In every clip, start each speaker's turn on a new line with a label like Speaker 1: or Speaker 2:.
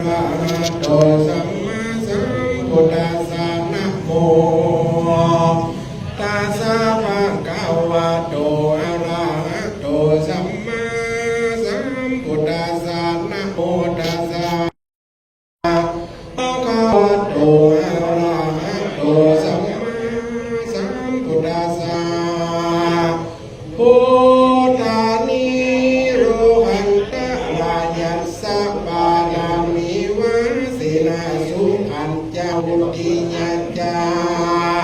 Speaker 1: ะหะโตสัมมาสัมพุทธัสสะนะโมตัสสะภะคะวะโต นาสุขันจาวุติญาจา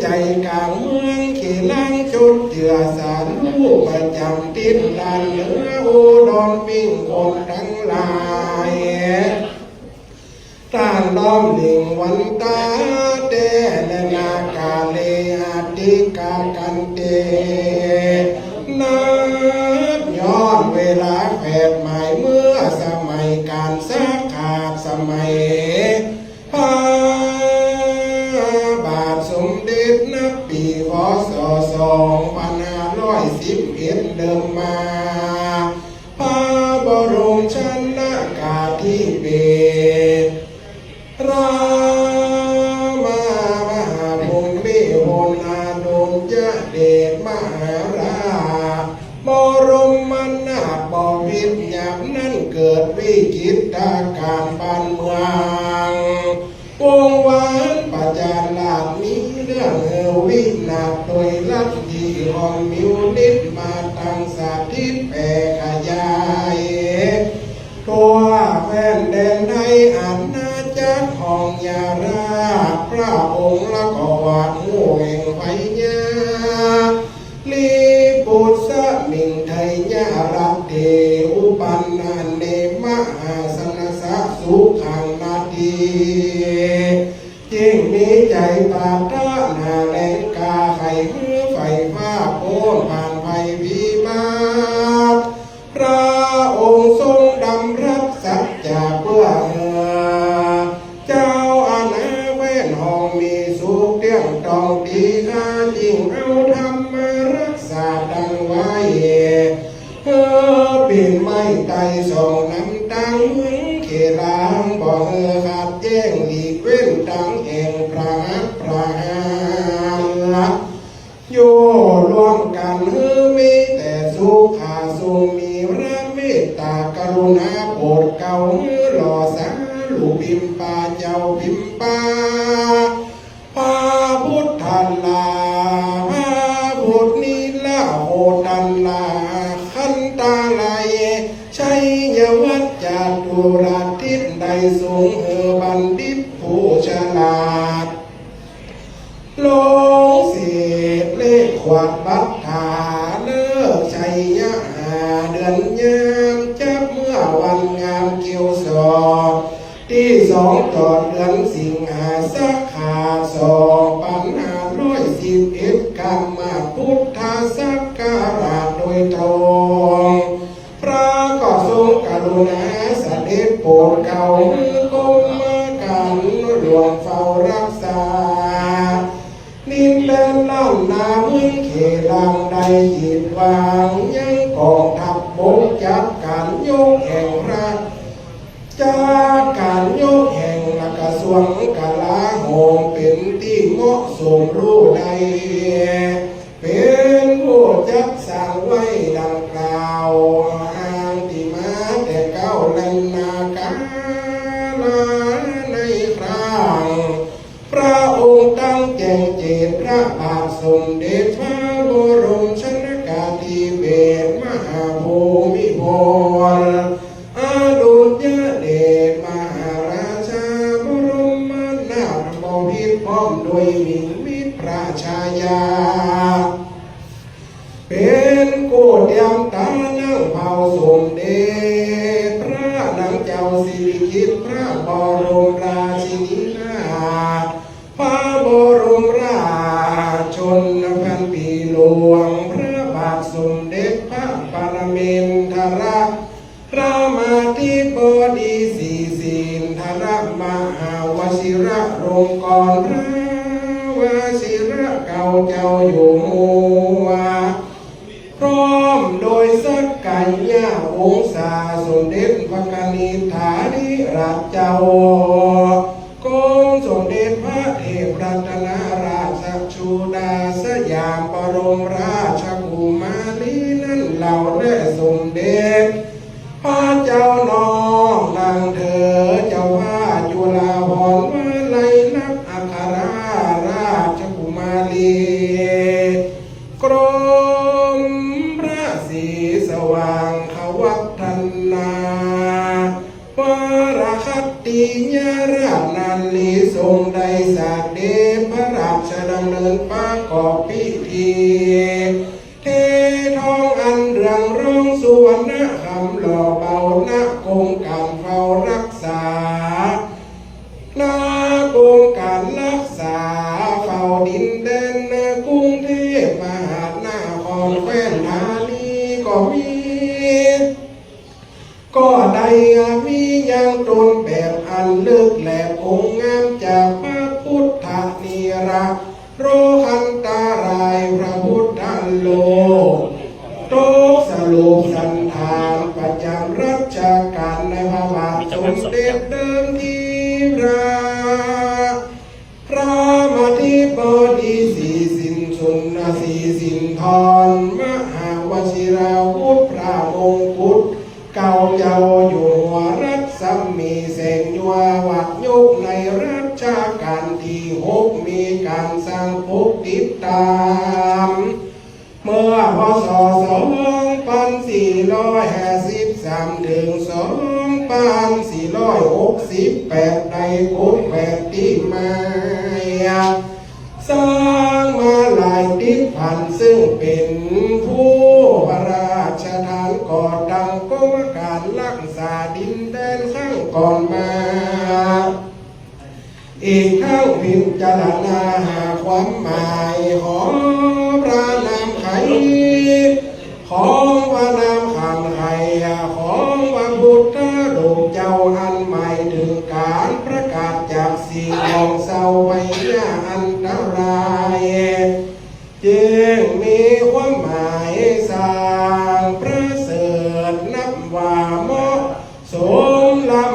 Speaker 1: ใจกลางเมืองเขลังชุดเจือสารลูกประจำติดลานเหนืออุดรปิ้งคนทั้งหลายต่างล้อมหลิงวันตาเตและนากาเลอาติกากันเตนับย้อนเวลาแผดหมายเมื่อสมัยการสักขาดสมัย นาร้อยสิบเอ็ดเดิมมา พระบรมชนากาธิเบศรามามหาภูมิโหนาดมจะเดชมหาราบรมมนาบพิตรยามนั้นเกิดวิกฤตาการบ้านเมืองวงวานประจานลาดมีเรื่องเอวินาศโดยลัท ธิ โอดเก่าหล่อสังลูกพิมปาเจ้าพิมปา ที่สองตอนเดือนสิงหาสักขาสองปันหาร้อยสิบเอ็ดกรรมาพุทธสักการะโดยตรงพระก็ทรงกรุณาเสด็จโปรดเก่ามือกรมการหลวงเฝ้ารักษา นินแดนล่ำนาเมืองเขลังใดหยิดวางยังกองทัพบกจัดการยกแห่งรัฐจ้า วงกะทรวงกลาโหมเป็นที่เหมาะสมรู้ใด หมิงมิตรระชายา เป็นกูเดียมตานั่งเผาสมเดพระนางเจ้าสิริกิติ์พระบร ระเก่าเจ้าอยู่หัวพร้อมโดยสักกัญญาองศาสมเด็จพระกนิษฐาธิราชเจ้า ยราชนันลีทรงได้สาเดพระราชดำเนินประกอบพิธีเททองอันเรืองรองสุวรรณคำหล่อเบาณกงการเฝ้ารักษานากงการรักษาเฝ้าดินแดนนกรุงเทพมหาหนครแคว้นธานีก็มีก็ได้มีอย่างตนแบบ อันลิกแหลกองค์งามจากพระพุทธนิระโรคันตารายพระพุทธโลกโตสรุปสันธานประจำรัชกาลในพระบาทสมเด็จเดิมทีราพระมาธิบดีสีสินสุนสีสินทร สองพันสี่ร้อยห้าสิบสามถึงสองพันสี่ร้อยหกสิบแปดในคุกแปดที่มาสร้างมาหลายทิศพันซึ่งเป็นผู้พระราชทานก่อดังกรมการรักษาดินแดนข้างก่อนมาอีกทั้งพิจารณาหาความหมายของพระนามไข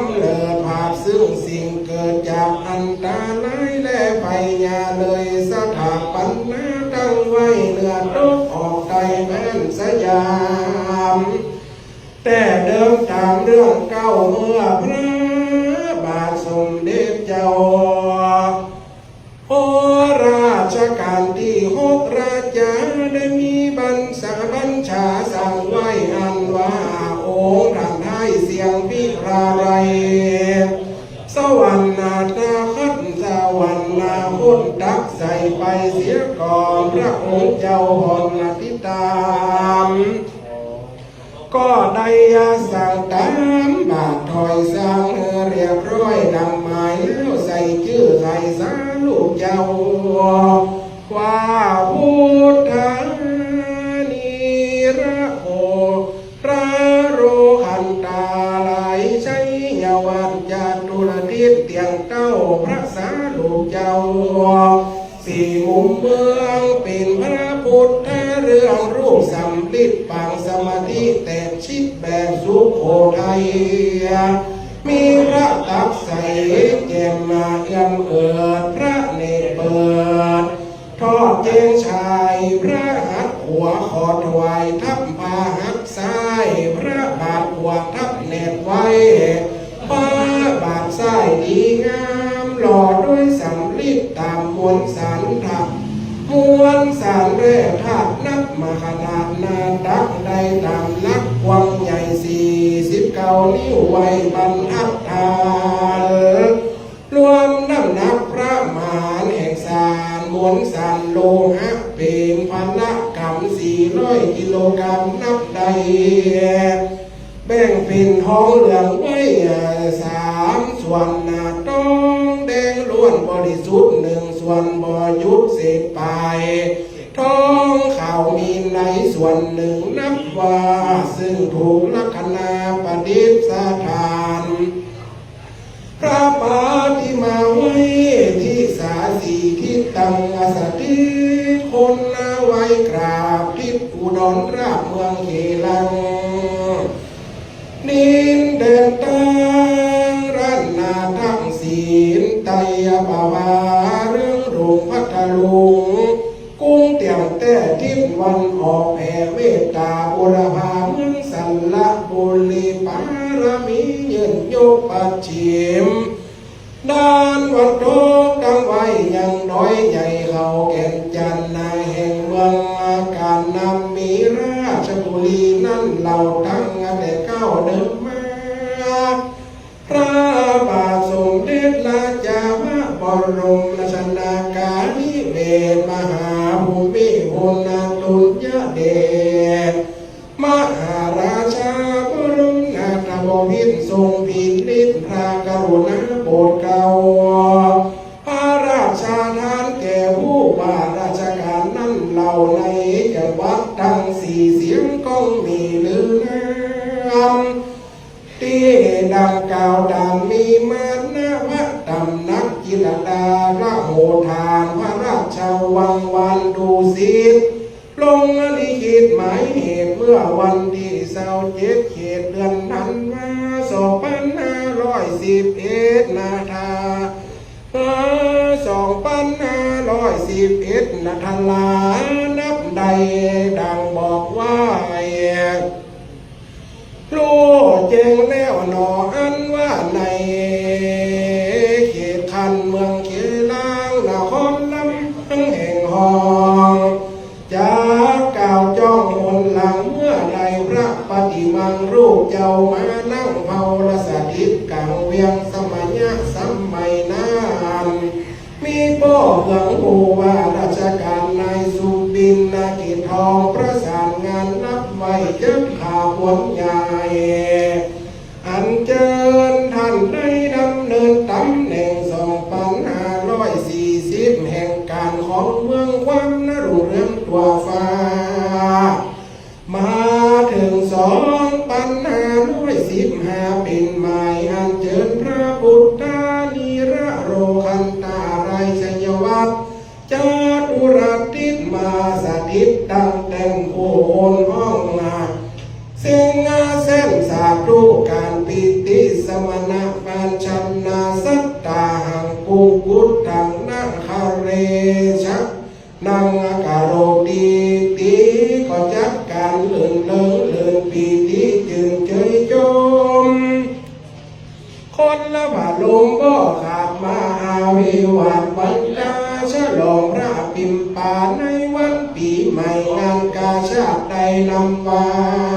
Speaker 1: มลำเลิศภาพซึ่งสิ่งเกิดจากอัน วรรค์นาตาคัดสวรรค์นาคุณตักใส่ไปเสียก่อนพระองค์เจ้าหอนนาทิตามก็ได้ยาสังตามบาทถอยสร้างเรียบร้อยนำหมายแล้วใส่ชื่อใส่สาลูกเจ้าว่าพุทธ พระสาลูกเจ้า สี่มุมเมืองเป็นพระพุทธเรื่องรูปสำลิดปางสมาธิแต่ชิดแบบสุโขทัยมีพระตักใสแจ่มมาเอื้อมเอิดพระเนตรเปิดทอดเจงชายพระหัตหัวขอถวายทับพาหัตถ์ซ้ายพระบาทหัวทับเนตรไว้พระบาทซ้ายดีงาม หล่อด้วยสำลีตามมวลสารธรรมมวลสารเร่ธาตุนับมาขนาดนาดักใดตานักวังใหญ่สี่สิบเก้านิ้วไว้บรรทัดทานรวมน้ำหนักพระมาาแห่งสารมวลสารโลหะเป็นพันละกรัมสี่ร้อยกิโลกรัมนับใดแบ่งเป็นท้องเหลืองไว้สามส่วน ล้วนบริสุทธิ์หนึ่งส่วนบยุบเศษไปท้องข่าวมีในส่วนหนึ่งนับว่า ซึ่งถูกลักษณะประดิษฐาน พระปาฏิมาไว้ที่สาสีทิศตังอสติคนนาไว้กราบทิศอุดรราชเมืองเขลัง ออกแผ่เมตตาโอรพาเมืองสัลละบุลีปารมีเยินโยปัจฉิมด้า มหาราชาบรมนาถบพิตรทรงพินิจพระกรุณาโปรดเกล้าพระราชาทานแก่ผู้ว่าราชการนั้นเหล่าในจังหวัดทั้งสี่เสียงก้องมีลือนามที่ดังกล่าว มื่อวันที่เสาเจ็ดเขตเดือนธันวาสองพันห้าร้อยสิบเอ็ดนาทาสองพันห้าร้อยสิบเอ็ดนาทลานับใดดังบอกว่าไอ้รู้เจงแล้วหนอ มานั่งเผาละสถิตกลางเวียงสมัยยะสมัยนานมีพ่อเกืองผู้ว่าราชการนายสุดินนากิจทองประสานงานรับไว้เจ้าข่าวหวนใหญ่ พ วิวัตวันดาฉลองพระปิมปาในวันปีใหม่งานกาชาติใดนำวา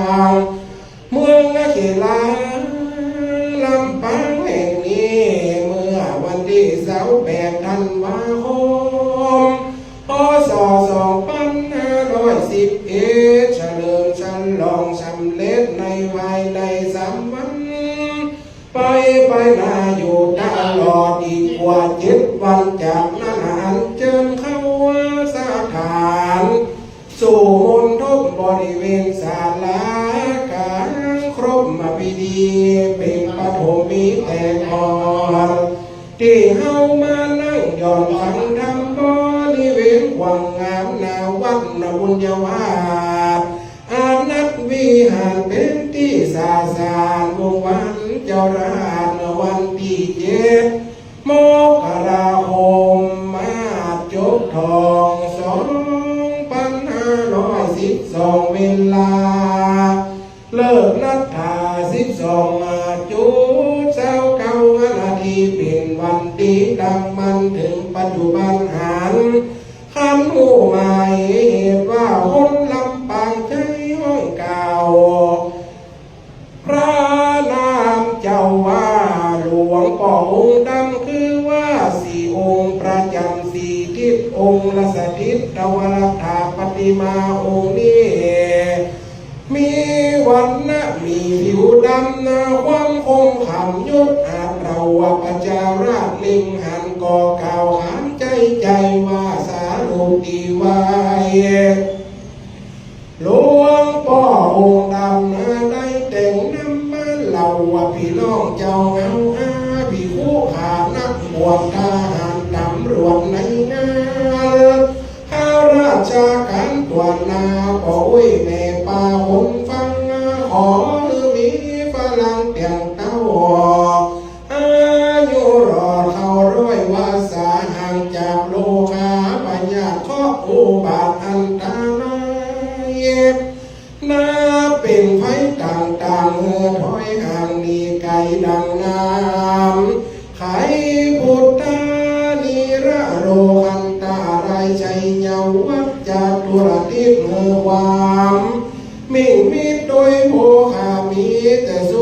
Speaker 1: ป็นปฐมีแต่ก่อนที่เฮามานั่งย่อนฟังธรรมบริเวณวังงามนาวัดนบุญยวาสอานักวิหารเป็นที่สาสารวงวันเจ้าราชวันที่เจ็ดโมกราคมมาจบทองสอง มาองค์นี้ มีวันนะมีผิวดำนาวังคงขำยุดอาเราว่าปจาราชลิงหันก่อข่าวหามใจใจว่าสารุตีวายหลวงพ่อองค์ดำนาได้แต่งน้ำมาเหล่าว่าพี่น้องเจ้าเอา ขออุ้ยเนปาหงฟังขอ Today,